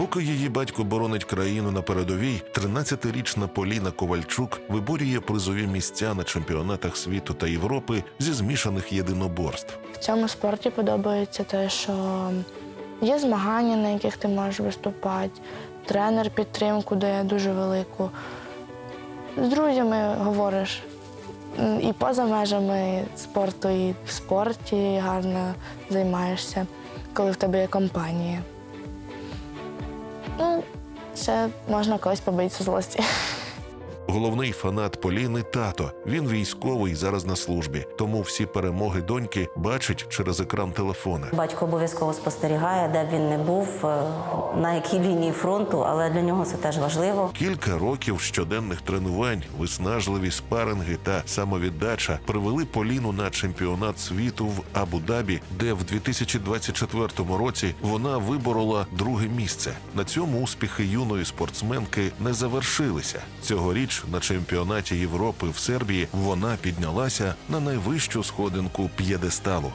Поки її батько боронить країну на передовій, 13-річна Поліна Ковальчук виборює призові місця на чемпіонатах світу та Європи зі змішаних єдиноборств. В цьому спорті подобається те, що є змагання, на яких ти можеш виступати, тренер підтримку дає дуже велику. З друзями говориш і поза межами спорту, і в спорті гарно займаєшся, коли в тебе є компанія. Ну, ще можна когось побитися злості. Головний фанат Поліни тато. Він військовий зараз на службі, тому всі перемоги доньки бачить через екран телефона. Батько обов'язково спостерігає, де б він не був, е, на якій лінії фронту, але для нього це теж важливо. Кілька років щоденних тренувань, виснажливі спаринги та самовіддача привели Поліну на чемпіонат світу в Абу-Дабі, де в 2024 році вона виборола друге місце. На цьому успіхи юної спортсменки не завершилися. Цьогоріч на чемпіонаті Європи в Сербії вона піднялася на найвищу сходинку п'єдесталу.